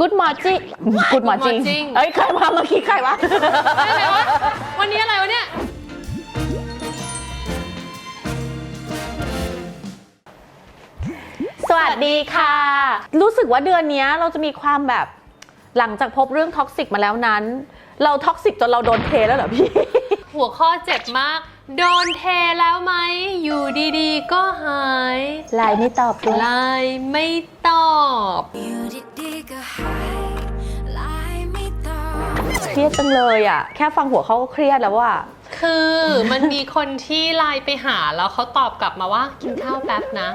Good morning Good morning morning เอ้ยใครมาเมื่อกี้ใครวะ อะไรวะวันนี้อะไรวะเนี่ย สวัสดีค่ะ รู้สึกว่าเดือนเนี้ยเราจะมีความแบบหลังจากพบเรื่องท็อกซิกมาแล้วนั้น เราท็อกซิกจนเราโดนเทแล้วเหรอพี่ หัวข้อเจ็บมาก โดนเทแล้วไหม อยู่ดีๆ ก็หายไลน์ไม่ตอบด้วยไลน์ไม่ตอบ อยู่ดีๆก็หายไล่ไม่ตอบ เครียดจังเลยอะ แค่ฟังหัวเขาก็เครียดแล้วว่า คือมันมีคนที่ไลน์ไปหาแล้วเขาตอบกลับมาว่ากินข้าวแป๊บนะ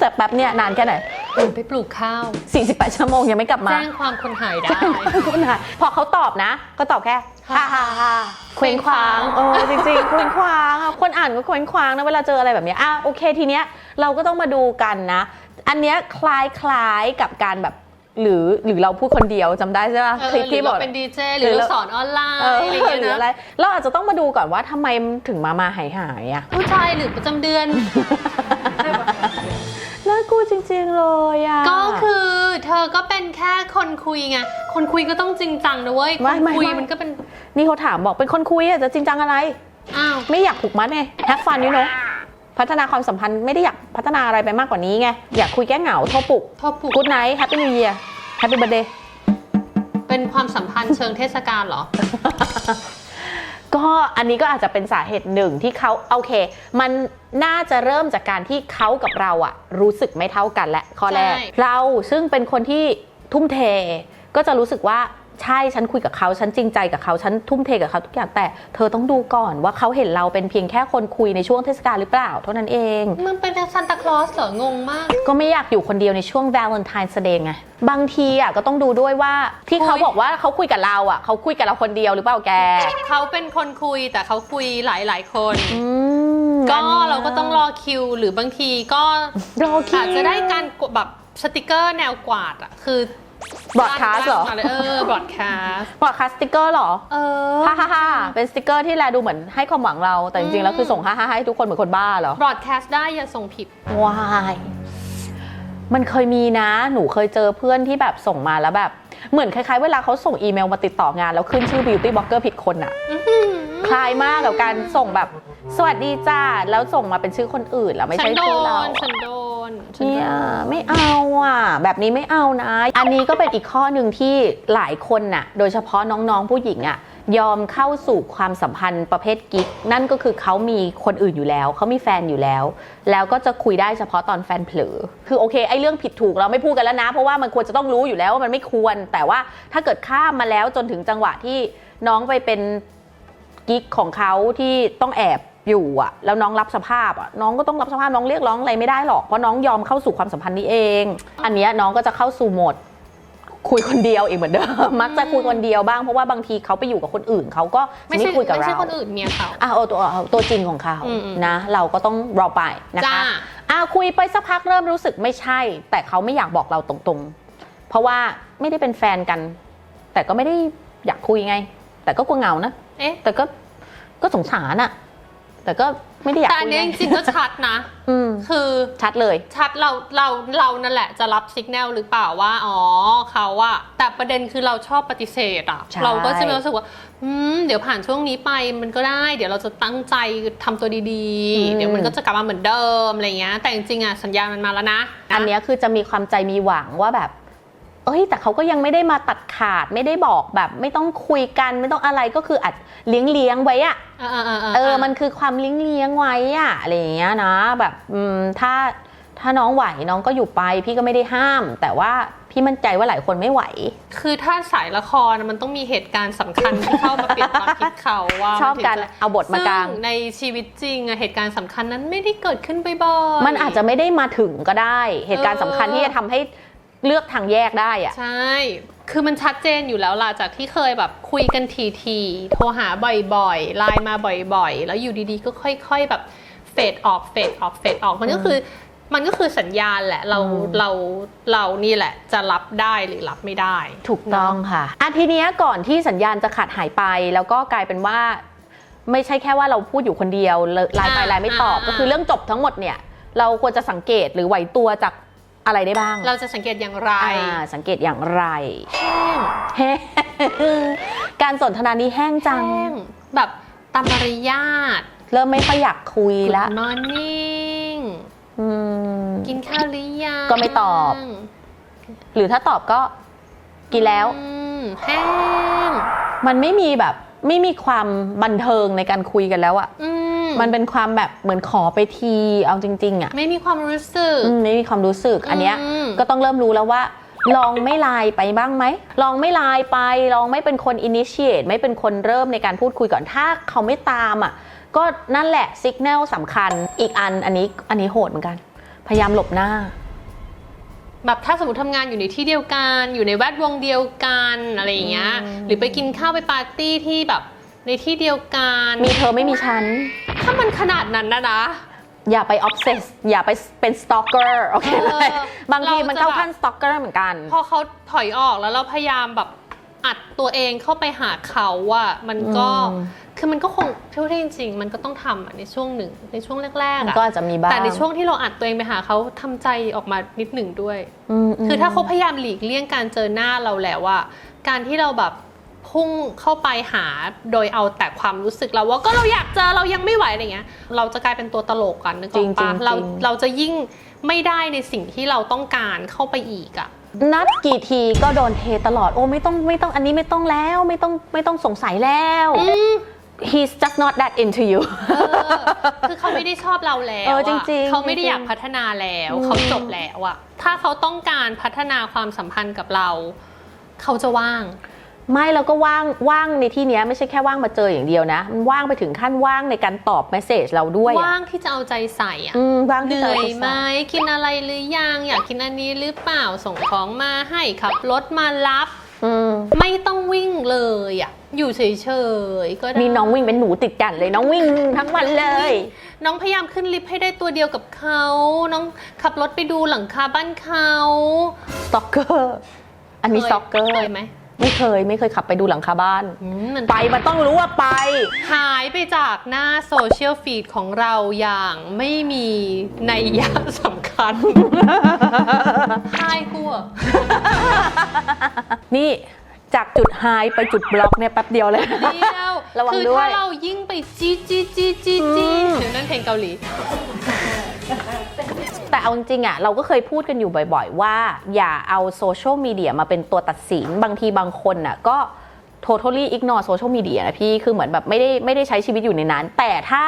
แต่แป๊บเนี่ยนานแค่ไหนเดินไปปลูกข้าว 48 ชั่วโมงยังไม่กลับมา แจ้งความคนหายได้คุณหายพอเขาตอบนะ ก็ตอบแค่ ฮ่าฮ่าฮ่าเคว้งคว้างเออจริงๆเคว้งคว้างอะคนอ่านก็เคว้งคว้างนะเวลาเจออะไรแบบเนี้ยอะโอเคทีเนี้ยเราก็ต้องมาดูกันนะ อันเนี้ยคล้ายคล้ายๆกับการแบบหรือหรือเราพูดคนเดียวจำได้ใช่ไหมเออคลิปหรือที่บเราอกเป็นดีเจหรือเราสอนออนไลน์เอออะไรอย่างเงี้ยหรืออะไรนะเราอาจจะต้องมาดูก่อนว่าทำไมถึงมามาหายหายๆอะผู้ชายหรือประจำเดือนน่ากลัวจริงๆเลยอะก็คือเธอก็เป็นแค่คนคุยไงคนคุยก็ต้องจริงจังนะเว้ยไม่คนไม่คุยไม่มันก็เป็น นี่เขาถามบอกเป็นคนคุยอะจะจริงจังอะไร อ้าว ไม่อยากผูกมัดไงแฮปฟันนี่เนาะพัฒนาความสัมพันธ์ไม่ได้อยากพัฒนาอะไรไปมากกว่านี้ไง อยากคุยแก้เหงาโทรปลุกพอปลุก กูดไนท์แฮปปี้นิวเยียร์แฮปปี้เบ t ร์ a เดย์เป็นความสัมพันธ์เชิงเทศกาลเหรอ ก็อันนี้ก็อาจจะเป็นสาเหตุหนึ่งที่เขาโอเค มันน่าจะเริ่มจากการที่เขากับเราอะรู้สึกไม่เท่ากันแหละข้อแรก ใช่ เราซึ่งเป็นคนที่ทุ่มเทก็จะรู้สึกว่า ใช่ฉันคุยกับเขาฉันจริงใจกับเขาฉันทุ่มเทกับเขาทุกอย่างแต่เธอต้องดูก่อนว่าเขาเห็นเราเป็นเพียงแค่คนคุยในช่วงเทศกาลหรือเปล่า เท่านั้นเอง มันเป็นซานตาคลอสเหรองงมาก ก็ไม่อยากอยู่คนเดียวในช่วง Valentine's Day ไงบางทีอะก็ต้องดูด้วยว่าที่เขาคุยบอกว่าเขาคุยกับเราอะเขาคุยกับเราคนเดียวหรือเปล่าแกเขาเป็นคนคุยแต่เขาคุยหลายหลายๆคนอืมก็อันนี้เราก็ต้องรอคิว หรือบางทีก็รอคิวอาจจะได้การกดแบบสติกเกอร์แนวกวาดอะคือ บอดคาสเหรอลั่นๆมาเลยเออบอดคาสบอดคาสติกเกอร์เหรอ เออฮ่าฮ่าฮ่าเป็นสติกเกอร์ที่แลดูเหมือนให้ความหวังเรา แต่จริงๆ แล้วคือส่งฮ่าฮ่าให้ทุกคนเหมือนคนบ้าเหรอ บอดแคสต์ได้อย่าส่งผิดว้าย มันเคยมีนะ หนูเคยเจอเพื่อนที่แบบส่งมาแล้วแบบ เหมือนคล้ายๆ เวลาเขาส่งอีเมลมาติดต่องาน แล้วขึ้นชื่อ beauty blogger ผิดคนอะคล้ายมากกับการส่งแบบ สวัสดีจ้า แล้วส่งมาเป็นชื่อคนอื่นแล้วไม่ฉันใช่โดชื่อเราน ฉันโดนฉัน เนี่ยไม่เอาอะแบบนี้ไม่เอานะ อันนี้ก็เป็นอีกข้อหนึ่งที่หลายคนน่ะ โดยเฉพาะน้องๆผู้หญิงอะยอมเข้าสู่ความสัมพันธ์ประเภทกิ๊กนั่นก็คือเขามีคนอื่นอยู่แล้ว เขามีแฟนอยู่แล้ว แล้วก็จะคุยได้เฉพาะตอนแฟนเผลอคือโอเคไอ้เรื่องผิดถูกเราไม่พูดกันแล้วนะ เพราะว่ามันควรจะต้องรู้อยู่แล้วว่ามันไม่ควร แต่ว่าถ้าเกิดข้ามมาแล้วจนถึงจังหวะที่น้องไปเป็นกิ๊กของเขาที่ต้องแอบ อยู่อะแล้วน้องรับสภาพอะน้องก็ต้องรับสภาพน้องเรียกร้องอะไรไม่ได้หรอกเพราะน้องยอมเข้าสู่ความสัมพันธ์นี้เอง อันเนี้ยน้องก็จะเข้าสู่โหมดคุยคนเดียวอีกเหมือนเดิมมักจะคุยคนเดียวบ้างเพราะว่าบางทีเขาไปอยู่กับคนอื่นเขาก็จะไม่ไม่ใช่คุยกับไม่เราใช่คนอื่นเมียเขาอะเอาตัวเอาตัวจริงของเขาอืมอืมนะ เราก็ต้องรอไปนะจ้าคะอะคุยไปสักพักเริ่มรู้สึกไม่ใช่ แต่เขาไม่อยากบอกเราตรงๆ เพราะว่าไม่ได้เป็นแฟนกัน แต่ก็ไม่ได้อยากคุยไง แต่ก็กลัวเหงานะ เอ๊ะแต่ก็ก็สงสารอะ แต่ก็ไม่ได้อยากแต่อัคุนยเนี้ยไงจริงๆก็ชัดนะ อืมคือชัดเลย ชัดเราเราเรานั่นแหละจะรับสัญญาณหรือเปล่าว่า อ๋อเขาอะแต่ประเด็นคือเราชอบปฏิเสธอะใช่ เราก็จะมีรู้สึกว่าอืมเดี๋ยวผ่านช่วงนี้ไปมันก็ได้ เดี๋ยวเราจะตั้งใจทำตัวดีๆเดี๋ยวมันก็จะกลับมาเหมือนเดิมอะไรเงี้ยแต่จริงๆอะสัญญาณมันมาแล้วนะอันเนี้ยคือจะมีความใจมีหวังว่าแบบ เอ้ยแต่เขาก็ยังไม่ได้มาตัดขาดไม่ได้บอกแบบ ไม่ต้องคุยกันไม่ต้องอะไรก็คืออัดเลี้ยงเลี้ยงๆไว้อะเออเออเออเออ มันคือความเลี้ยงเลี้ยงๆไว้อะอะไรอย่างเงี้ยนะ แบบอืมถ้าถ้าน้องไหวน้องก็อยู่ไป พี่ก็ไม่ได้ห้าม แต่ว่าพี่มั่นใจว่าหลายคนไม่ไหว คือถ้าสายละครอะมันต้องมีเหตุการณ์สำคัญที่เข้ามาเปลี่ยนความคิดเขาว่าชอบมันถึงการจะเอาบทมากลางซึ่ในชีวิตจริงอะเหตุการณ์สำคัญนั้นไม่ได้เกิดขึ้นบ่อยๆมันอาจจะไม่ได้มาถึงก็ได้ เหตุการณ์สำคัญเออที่จะทำให้ เลือกทางแยกได้อะใช่ คือมันชัดเจนอยู่แล้วล่ะจากที่เคยแบบคุยกันทีๆโทรหาบ่อยๆไลน์มาบ่อยๆ แล้วอยู่ดีๆ ก็ค่อย ๆ แบบเฟดออกเฟดออกเฟดออกมันก็คือมันก็คือสัญญาณแหละเราอืมเราเรานี่แหละจะรับได้หรือรับไม่ได้ ถูกต้องค่ะอาทีเนี้ยก่อนที่สัญญาณจะขาดหายไป แล้วก็กลายเป็นว่า ไม่ใช่แค่ว่าเราพูดอยู่คนเดียวไลน์ไปอ่าไลน์ไม่ตอบอ่าก็คือเรื่องจบทั้งหมดเนี่ย เราควรจะสังเกตหรือไหวตัวจาก อะไรได้บ้างเราจะสังเกตอย่างไร อ่าสังเกตอย่างไรแห้งแห้งการสนทนานี้แห้งจัง แห้งแบบตามมารยาทเริ่มไม่ค่อยอยากคุยละนอนนิ่ง อืม กินข้าวหรือยังก็ไม่ตอบ หรือถ้าตอบก็กินแล้ว อืมแห้งมันไม่มีแบบ ไม่มีความบันเทิงในการคุยกันแล้วอะอืม มันเป็นความแบบเหมือนขอไปทีเอาจริง ๆอะไม่มีความรู้สึกอืมไม่มีความรู้สึก อันเนี้ยอืมก็ต้องเริ่มรู้แล้วว่า ลองไม่ไลน์ไปบ้างไหม ลองไม่ไลน์ไป ลองไม่เป็นคน initiate ไม่เป็นคนเริ่มในการพูดคุยก่อนถ้าเขาไม่ตามอะก็นั่นแหละสัญญาณสำคัญอีกอันอันนี้อันนี้โหดเหมือนกัน พยายามหลบหน้า แบบถ้าสมมติทำงานอยู่ในที่เดียวกัน อยู่ในแวดวงเดียวกันอะไรอย่างเงี้ยอืมหรือไปกินข้าวไปปาร์ตี้ที่แบบในที่เดียวกัน มีเธอไม่มีฉัน ถ้ามันขนาดนั้นนะนะ อย่าไป obsess อย่าไปเป็น stalker โอเคไหมเออบางทีมันเราจะเข้าขั้น stalker เหมือนกัน พอเขาถอยออกแล้วเราพยายามแบบอัดตัวเองเข้าไปหาเขาอะมันก็อืม คือมันก็คงพูดได้จริงๆมันก็ต้องทำอะในช่วงหนึ่งในช่วงแรกมันๆอะก็อาจจะมีบ้างแต่ในช่วงที่เราอัดตัวเองไปหาเขาทำใจออกมานิดหนึ่งด้วยมมคือถ้าเขาพยายามหลีกเลี่ยงการเจอหน้าเราแล้วว่า การที่เราแบบ พุ่งเข้าไปหาโดยเอาแต่ความรู้สึกเราว่าก็เราอยากเจอเรายังไม่ไหวอะไรเงี้ย เราจะกลายเป็นตัวตลกกันนึกออกปะเราเราจะยิ่งไม่ได้ในสิ่งที่เราต้องการเข้าไปอีกอะนัดกี่ทีก็โดนเทตลอดโอ้ไม่ต้องไม่ต้องอันนี้ไม่ต้องแล้วไม่ต้องไม่ต้องสงสัยแล้ว he's just not that into you เออคือเขาไม่ได้ชอบเราแล้วเอออะจริงๆเขาไม่ได้จริงๆอยากพัฒนาแล้วอืมเขาจบแล้วอะถ้าเขาต้องการพัฒนาความสัมพันธ์กับเรา เขาจะว่าง ไม่แล้วก็ว่างว่างในที่เนี้ยไม่ใช่แค่ว่างมาเจออย่างเดียวนะ มันว่างไปถึงขั้นว่างในการตอบเมสเซจเราด้วยอะว่างที่จะเอาใจใส่อะอืมว่างเหที่จะนื่อยจะไหมสอนกินอะไรหรือยังอยากกินอันนี้หรือเปล่าส่งของมาให้ขับรถมารับ อืมไม่ต้องวิ่งเลยอะอยู่เฉยๆก็ได้ มีน้องวิ่งเป็นหนูติดกันเลยน้องวิ่งทั้งวันเลย น้องพยายามขึ้นลิฟต์ให้ได้ตัวเดียวกับเขา น้องขับรถไปดูหลังคาบ้านเขา stalker อันนี้เคย stalker เคยไหม ไม่เคยไม่เคยขับไปดูหลังคาบ้าน อืมมันไปมันต้องรู้ว่าไป หายไปจากหน้าโซเชียลฟีดของเราอย่างไม่มีในยยะสำคัญ หายกลัว นี่จากจุดไฮไปจุดบล็อกเนี่ยแป๊บเดียวเลย เดียวระวังคือด้วย ถ้าเรายิ่งไปจี้จี้จี้จี้จี้อืมเดี๋ยวนั่นเพลงเกาหลี แต่เอาจริงๆอะเราก็เคยพูดกันอยู่บ่อยๆ ว่าอย่าเอาโซเชียลมีเดียมาเป็นตัวตัดสินบางทีบางคนอะก็ totally ignore โซเชียลมีเดียนะพี่คือเหมือนแบบไม่ได้ไม่ได้ใช้ชีวิตอยู่ในนั้น แต่ถ้า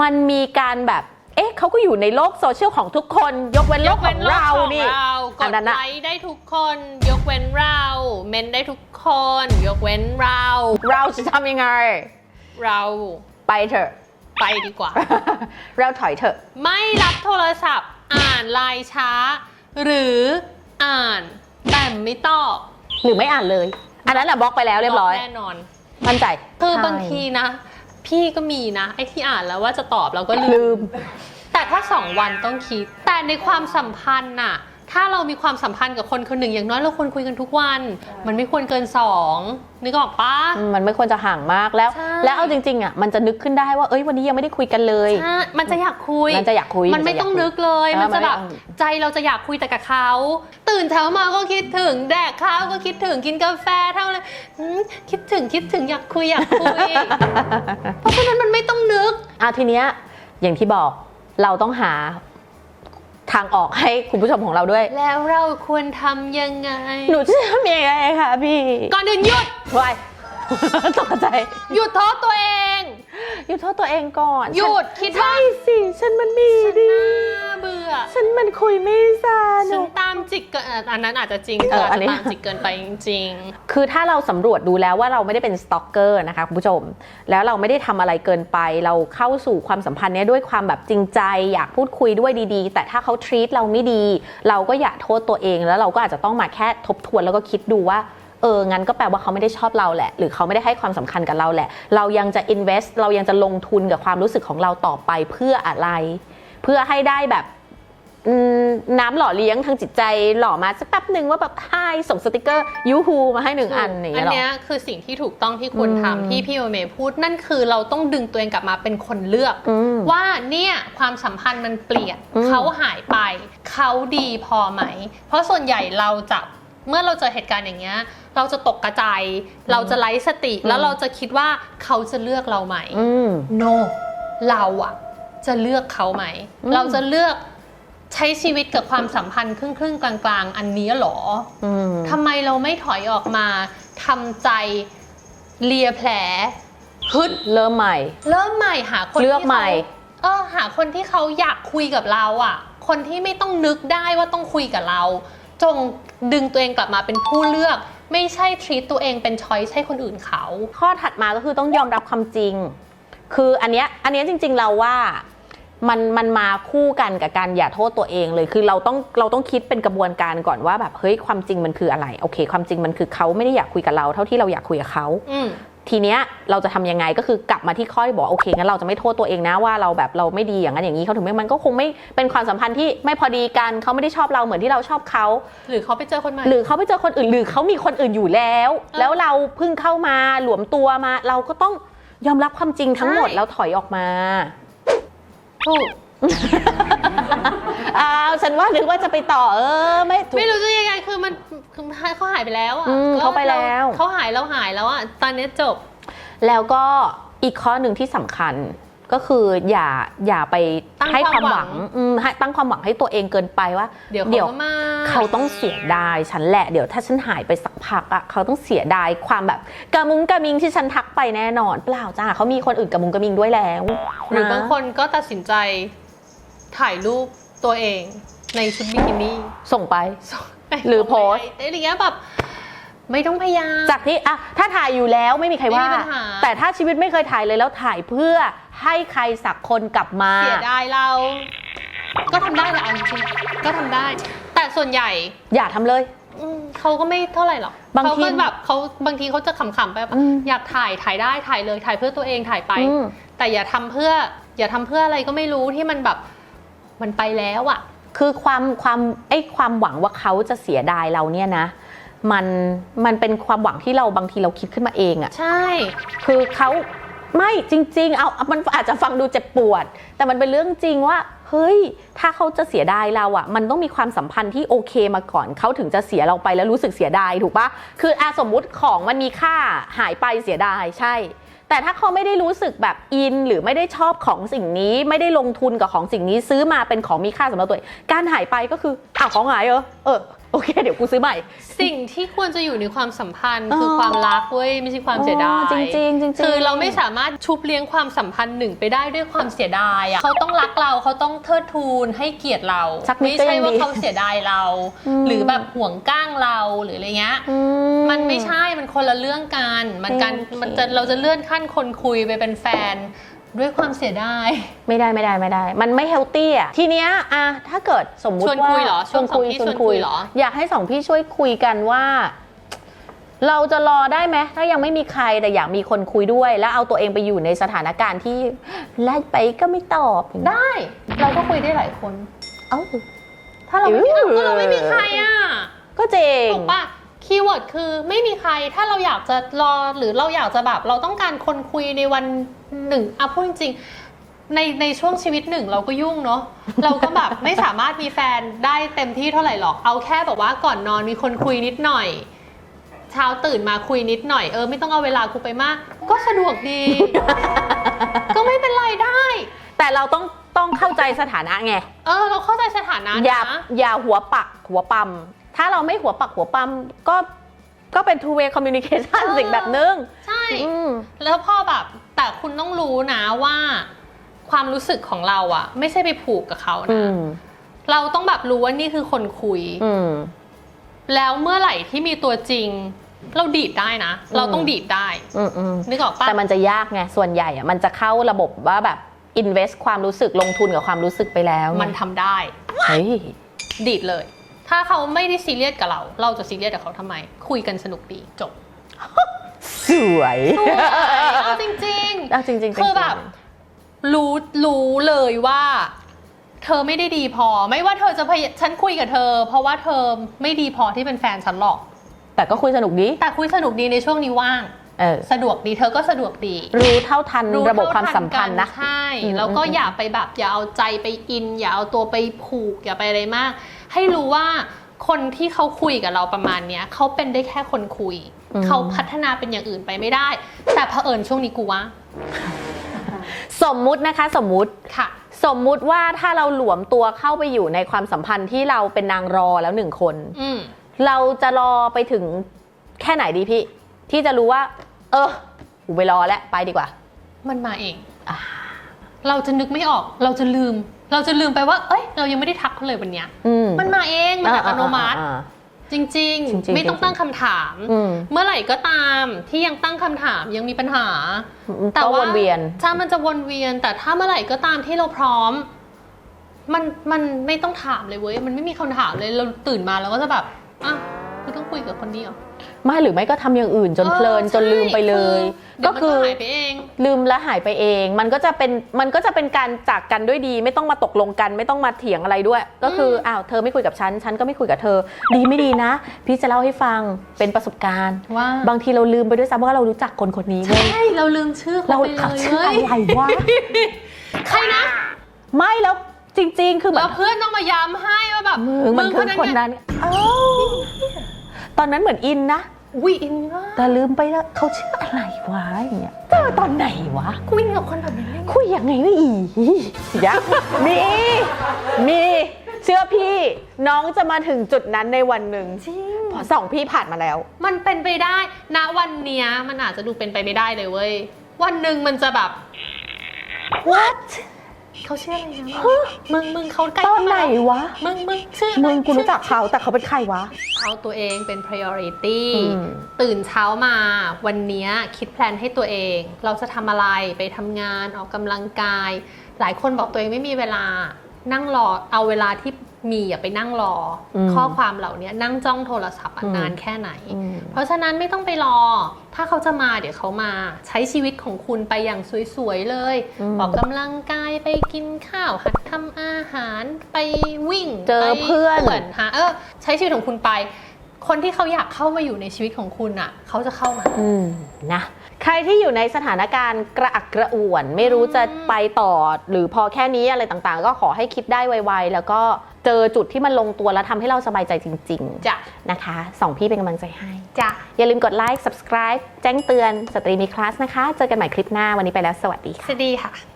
มันมีการแบบเอ๊ะเขาก็อยู่ในโลกโซเชียลของทุกคนยกเว้นโลกของเรานี่เรากอันดนั้นไลอะค์ได้ทุกคน ยกเว้นเรา เมนได้ทุกคน ยกเว้นเรา เราจะทำยังไง เราไปเถอะ ไปดีกว่า เราถอยเถอะ ไม่รับโทรศัพท์ อ่านไลน์ช้า หรืออ่านแต่ไม่ตอบหรือไม่อ่านเลย อันนั้นแหละบล็อกไปแล้วเรียบร้อย แน่นอน มั่นใจ คือใช่บางทีนะ พี่ก็มีนะ ไอ้ที่อ่านแล้วว่าจะตอบเราก็ลืลืมมแต่ถ้าสองวันต้องคิด แต่ในความสัมพันธ์น่ะ ถ้าเรามีความสัมพันธ์กับคนคนหนึ่งอย่างน้อยเราควรคุยกันทุกวัน มันไม่ควรเกินสองนึกออกปะ มันไม่ควรจะห่างมากแล้ว ใช่ แล้วเอาจริงๆอะมันจะนึกขึ้นได้ว่าเอ้ยวันนี้ยังไม่ได้คุยกันเลย ใช่มันจะอยากคุย มันจะอยากคุยมันไม่จะยาต้องคุย นึกเลย เออมันจะแบบมันไม่ต้องใจเราจะอยากคุยแต่กับเขา ตื่นเช้ามาก็คิดถึง แดกข้าวก็คิดถึง กินกาแฟเท่าเลยอืมคิดถึงคิดถึงอยากคุยอยากคุย เพราะฉะนั้นมันไม่ต้องนึก อะทีเนี้ยอย่างที่บอกเราต้องหา ทางออกให้คุณผู้ชมของเราด้วย แล้วเราควรทำยังไง หนูจะทำยังไงคะพี่ ก่อนอื่นหยุดวายตกใจ หยุดโทษตัวเอง หยุดโทษตัวเองก่อนหยุดคิดว่า ใช่สิ ฉันมันมีฉันดี น่าเบื่อ ฉันมันคุยไม่สฉันุนกตามจิกเกินอะอันนั้นอาจจะจริงเออเธออาอัจนจะนี้ตามจิกเกินไปจริง คือถ้าเราสำรวจดูแล้วว่าเราไม่ได้เป็นสตอกเกอร์นะคะคุณผู้ชม แล้วเราไม่ได้ทำอะไรเกินไป เราเข้าสู่ความสัมพันธ์เนี้ยด้วยความแบบจริงใจ อยากพูดคุยด้วยดีๆ แต่ถ้าเขา treat เราไม่ดี เราก็อย่าโทษตัวเองแล้วเราก็อาจจะต้องมาแค่ทบทวนแล้วก็คิดดูว่า เอองั้นก็แปลว่าเขาไม่ได้ชอบเราแหละ หรือเขาไม่ได้ให้ความสำคัญกับเราแหละ เรายังจะ invest เรายังจะลงทุนกับความรู้สึกของเราต่อไปเพื่ออะไร เพื่อให้ได้แบบอืมน้ำหล่อเลี้ยงทางจิตใจหล่อมาสักแป๊บหนึ่งว่าแบบไฮส่งสติกเกอร์ยูฮูมาให้หนึ่งอันอย่างอัเงี้นยหรอเนี้ยคือสิ่งที่ถูกต้องที่ควรอืมทำที่พี่โอเมย์พูดนั่นคือเราต้องดึงตัวเองกลับมาเป็นคนเลือกอืมว่าเนี่ยความสัมพันธ์มันเปลี่ยนอืมเขาหายไป เขาดีพอไหม เพราะส่วนใหญ่เราจะเมื่อเราเจอเหตุการณ์อย่างเงี้ย เราจะตกกระจายเราจะไร้สติแล้วเราจะคิดว่าเขาจะเลือกเราไหมอืม no เราอะจะเลือกเขาไหมอืมเราจะเลือกใช้ชีวิตกับความสัมพันธ์ครึ่งครึ่งๆกลางๆ อันนี้เหรออืมทำไมเราไม่ถอยออกมาทำใจเลียแผลฮึดเริ่มใหม่ เริ่มใหม่หาคนเลือกที่ใหม่เขาเออหาคนที่เขาอยากคุยกับเราอะ คนที่ไม่ต้องนึกได้ว่าต้องคุยกับเรา จงดึงตัวเองกลับมาเป็นผู้เลือก ไม่ใช่ทรีตตัวเองเป็นช้อยใช่คนอื่นเขา ข้อถัดมาก็คือต้องยอมรับความจริง คืออันเนี้ยอันเนี้ยจริง ๆ เราว่ามันมันมาคู่กันกับการอย่าโทษตัวเองเลย คือเราต้องเราต้องคิดเป็นกระบวนการก่อนว่าแบบเฮ้ยความจริงมันคืออะไร โอเค ความจริงมันคือเขาไม่ได้อยากคุยกับเราเท่าที่เราอยากคุยกับเขาอืม ทีเนี้ยเราจะทำยังไงก็คือกลับมาที่ข้อที่บอกโอเคงั้นเราจะไม่โทษตัวเองนะว่าเราแบบเราไม่ดีอย่างนั้นอย่างนี้เขาถึงไม่มันก็คงไม่เป็นความสัมพันธ์ที่ไม่พอดีกันเขาไม่ได้ชอบเราเหมือนที่เราชอบเขาหรือเขาไปเจอคนใหม่หรือเขาไปเจอคนอื่นหรือเขามีคนอื่นอยู่แล้วเออแล้วเราเพิ่งเข้ามาหลวมตัวมาเราก็ต้องยอมรับความจริงทั้งหมดใช่แล้วถอยออกมาถูกอ้าวฉันว่านึกว่าจะไปต่อเออ ไม่ถูก คือเขาหายไปแล้วอะอืมก็เขาไปแล้ว เขาหายเราหายแล้วอะตอนนี้จบ แล้วก็อีกข้อหนึ่งที่สำคัญก็คืออย่าอย่าไปตั้งให้ความความหวัง อืมให้ตั้งความหวังให้ตัวเองเกินไปว่าเดี๋ยวเขาก็มาเขาต้องเสียดายฉันแหละเดี๋ยวถ้าฉันหายไปสักพักอะเขาต้องเสียดายความแบบกระมุงกระมิงที่ฉันทักไปแน่นอน เปล่าจ้าเขามีคนอื่นกระมุงกระมิงด้วยแล้วหรือบางคนก็ตัดสินใจถ่ายรูปตัวเองในชุดบิกินี่ส่งไป หรือโพสต์ อะไรอย่างเงี้ยแบบไม่ต้องพยายาม จากที่อะถ้าถ่ายอยู่แล้วไม่มีใครว่า ไม่มีปัญหา แต่ถ้าชีวิตไม่เคยถ่ายเลยแล้วถ่ายเพื่อให้ใครสักคนกลับมา เสียดายเรา ก็ทำได้แหละเอาจริงๆก็ทำได้ แต่ส่วนใหญ่อย่าทำเลย อืมเขาก็ไม่เท่าไหร่หรอกบางเขาทีก็แบบเขาบางทีเขาจะขำๆไปแบบอืม อยากถ่ายถ่ายได้ถ่ายเลยถ่ายเพื่อตัวเองถ่ายไป อืม แต่อย่าทำเพื่อ อย่าทำเพื่ออะไรก็ไม่รู้ที่มันแบบมันไปแล้วอะ คือความความไอ้ความหวังว่าเขาจะเสียดายเราเนี่ยนะ มันมันเป็นความหวังที่เราบางทีเราคิดขึ้นมาเองอะใช่ คือเขาไม่จริง ๆ เอามันอาจจะฟังดูเจ็บปวด แต่มันเป็นเรื่องจริงว่า เฮ้ย ถ้าเขาจะเสียดายเราอะมันต้องมีความสัมพันธ์ที่โอเคมาก่อน เขาถึงจะเสียเราไปแล้วรู้สึกเสียดายถูกปะคืออาสมมุติของมันมีค่าหายไปเสียดายใช่ แต่ถ้าเขาไม่ได้รู้สึกแบบอิน หรือไม่ได้ชอบของสิ่งนี้ ไม่ได้ลงทุนกับของสิ่งนี้ซื้อมาเป็นของมีค่าสำหรับตัวเองการหายไปก็คืออ้าวของหายเหรอเออ โอเค เดี๋ยวกูซื้อใหม่ สิ่งที่ควรจะอยู่ในความสัมพันธ์อ๋อคือความรักเว้ยไม่ใช่ความเสียดายอ๋อจริงๆจริงๆ คือเราไม่สามารถชุบเลี้ยงความสัมพันธ์หนึ่งไปได้ด้วยความเสียดายอะเขาต้องรักเราเขาต้องเทิดทูนให้เกียรติเรา สักนิดไม่ก็ใช่ยังว่าดีเขาเสียดายเรา อืม หรือแบบห่วงก้างเราหรืออะไรเงี้ย อื มันไม่ใช่ มันคนละเรื่องกัน มันการ โอเค มันจะ เราจะเลื่อนขั้นคนคุยไปเป็นแฟน ด้วยความเสียดาย ไม่ได้ไม่ได้ไม่ได้ มันไม่เฮลตี้อะทีเนี้ยอะถ้าเกิดสมมุติชวนว่าคุยเหรอชวนคุยชวนสองพี่ชวนคุยเหรอ อยากให้สองพี่ช่วยคุยกันว่า เราจะรอได้ไหมถ้ายังไม่มีใครแต่อยากมีคนคุยด้วย แล้วเอาตัวเองไปอยู่ในสถานการณ์ที่ไล่ไปก็ไม่ตอบอย่างเงี้ยได้ เราก็คุยได้หลายคน เอ้าถ้าเราไม่มีเออก็เราไม่มีใครอะก็เจ๋งถูกปะ คีย์เวิร์ดคือไม่มีใครถ้าเราอยากจะรอหรือเราอยากจะแบบ เราต้องการคนคุยในวันหนึ่งอะพูดจริงๆในในช่วงชีวิตหนึ่งเราก็ยุ่งเนาะเราก็แบบไม่สามารถมีแฟนได้เต็มที่เท่าไหร่หรอกเอาแค่แบบว่าก่อนนอนมีคนคุยนิดหน่อย เช้าตื่นมาคุยนิดหน่อยเออไม่ต้องเอาเวลากูไปมาก ก็สะดวกดี ก็ไม่เป็นไรได้ แต่เราต้องต้องเข้าใจสถานะไง เออ เราเข้าใจสถานะอย่านะ อย่าหัวปักหัวปั๊ม ถ้าเราไม่หัวปักหัวปั๊มก็ก็เป็น two way communication เออสิ่งแบบนึง ใช่ อืม แล้วพอแบบแต่คุณต้องรู้นะว่า ความรู้สึกของเราอะไม่ใช่ไปผูกกับเขาอืนะมเราต้องแบบรู้ว่านี่คือคนคุย อืม แล้วเมื่อไหร่ที่มีตัวจริง เราดีดได้นะ เราต้องดีดได้ อืมอืมนึกออกปะแต่มันจะยากไง ส่วนใหญ่อะมันจะเข้าระบบว่าแบบ invest ความรู้สึกลงทุนกับความรู้สึกไปแล้วไงมันทำได้ เฮ้ย ดีดเลย ถ้าเขาไม่ได้ซีเรียสกับเรา เราจะซีเรียสกับเขาทำไม คุยกันสนุกดีจบสวยสวยเอาจริงๆเอาจริงๆจริงๆคือแบบรู้รู้เลยว่า เธอไม่ได้ดีพอ ไม่ว่าเธอจะพยฉันคุยกับเธอ เพราะว่าเธอไม่ดีพอที่เป็นแฟนฉันหรอก แต่ก็คุยสนุกดี แต่คุยสนุกดีในช่วงนี้ว่างเออสะดวกดีเธอก็สะดวกดี รู้เท่าทันรู้ระบบความเท่สัมพันธ์นะกัใช่อืมแล้วก็อืมอย่าไปแบบอย่าเอาใจไปอิน อย่าเอาตัวไปผูกอย่าไปอะไรมาก ให้รู้ว่าคนที่เขาคุยกับเราประมาณเนี้ยเขาเป็นได้แค่คนคุย เขาพัฒนาเป็นอย่างอื่นไปไม่ได้ แต่เผอิญช่วงนี้กูว่า สมมุตินะคะ สมมุติค่ะ สมมุติว่าถ้าเราหลวมตัวเข้าไปอยู่ในความสัมพันธ์ที่เราเป็นนางรอแล้วหนึ่งคน อืมเราจะรอไปถึงแค่ไหนดีพี่ ที่จะรู้ว่า เออกูไปรอแล้วไปดีกว่า มันมาเองอ่าเราจะนึกไม่ออก เราจะลืม เราจะลืมไปว่า เอ้ย เรายังไม่ได้ทักเขาเลยวันเนี้ย อืมมันมาเอง มันอัตโนมัติอ่าอ่าอ่าจริง จริงๆๆไม่ต้องตั้งคำถาม อืมเมื่อไหร่ก็ตามที่ยังตั้งคำถามยังมีปัญหาก็วนเวียน ใช่มันจะวนเวียน แต่ถ้าเมื่อไหร่ก็ตามที่เราพร้อม มันมันไม่ต้องถามเลยเว้ย มันไม่มีคำถามเลยเราตื่นมาเราก็จะแบบอะกูต้องคุยกับคนนี้เหรอ ไม่หรือไม่ก็ทำอย่างอื่นจนเพลินออจนลืมไปเลยใช่ก็คือคือเดี๋ยวมันก็หายไปเองลืมและหายไปเอง มันก็จะเป็นมันก็จะเป็นการจากกันด้วยดี ไม่ต้องมาตกลงกันไม่ต้องมาเถียงอะไรด้วย ก็คืออ้าวเธอไม่คุยกับฉันฉันก็ไม่คุยกับเธอ ดีไม่ดีนะ พี่จะเล่าให้ฟังเป็นประสบการณ์ ว่าบางทีเราลืมไปด้วยซ้ำว่าเรารู้จักคนคนนี้เว้ยใช่เราลืมชื่อเขาเราไปเลถามยชื่อเว้อะยไรวะใครนะไม่แล้วจริง ๆ คือแบแล้บวเพื่อนต้องมาย้ำให้ว่าแบบมึงมันคือคนไงนั้นเอ้า ตอนนั้นเหมือนอินนะวิอินมากแต่ลืมไปแล้วเขาชื่ออะไรวะอย่างเงี้ยเจอตอนไหนวะกูอินกับคนแบบนี้ได้ไงคุยยังไงวะอียักมี มี เชื่อพี่น้องจะมาถึงจุดนั้นในวันหนึ่งจริงเพอสองพี่ผ่านมาแล้ว มันเป็นไปได้ณวันเนี้ยมันอาจจะดูเป็นไปไม่ได้เลยเว้ย วันหนึ่งมันจะแบบ what เขาชื่ออะไรนะมึงมึงเขาใกล้ตอนไหนเข้ามาวะ มึงมึงชื่อมึงกูรู้จักเขาแต่เขาเป็นใครวะ เอาตัวเองเป็น priority อืมตื่นเช้ามาวันเนี้ยคิดแพลนให้ตัวเอง เราจะทำอะไรไปทำงานออกกำลังกาย หลายคนบอกตัวเองไม่มีเวลา นั่งรอเอาเวลาที่มีอะไปนั่งรออมข้อความเหล่านี้นั่งจ้องโทรศัพท์อะอืมนานแค่ไหนอืมเพราะฉะนั้นไม่ต้องไปรอ ถ้าเขาจะมาเดี๋ยวเขามา ใช้ชีวิตของคุณไปอย่างสวยๆเลยอืมออกกำลังกายไปกินข้าวหัดทำอาหารไปวิ่งเจอไปเพื่อนหาเออใช้ชีวิตของคุณไป คนที่เขาอยากเข้ามาอยู่ในชีวิตของคุณอะ เขาจะเข้ามาอืมนะ ใครที่อยู่ในสถานการณ์กระอักกระอ่วน ไม่รู้จะไปต่อ หรือพอแค่นี้อะไรต่างๆ ก็ขอให้คิดได้ไวๆ แล้วก็เจอจุดที่มันลงตัวแล้วทำให้เราสบายใจจริงจ้ะๆนะคะสองพี่เป็นกำลังใจให้ จ้ะ อย่าลืมกดไลค์ subscribe แจ้งเตือนสตรีมีคลาสนะคะ เจอกันใหม่คลิปหน้าวันนี้ไปแล้วสวัสดีค่ะ สวัสดีค่ะ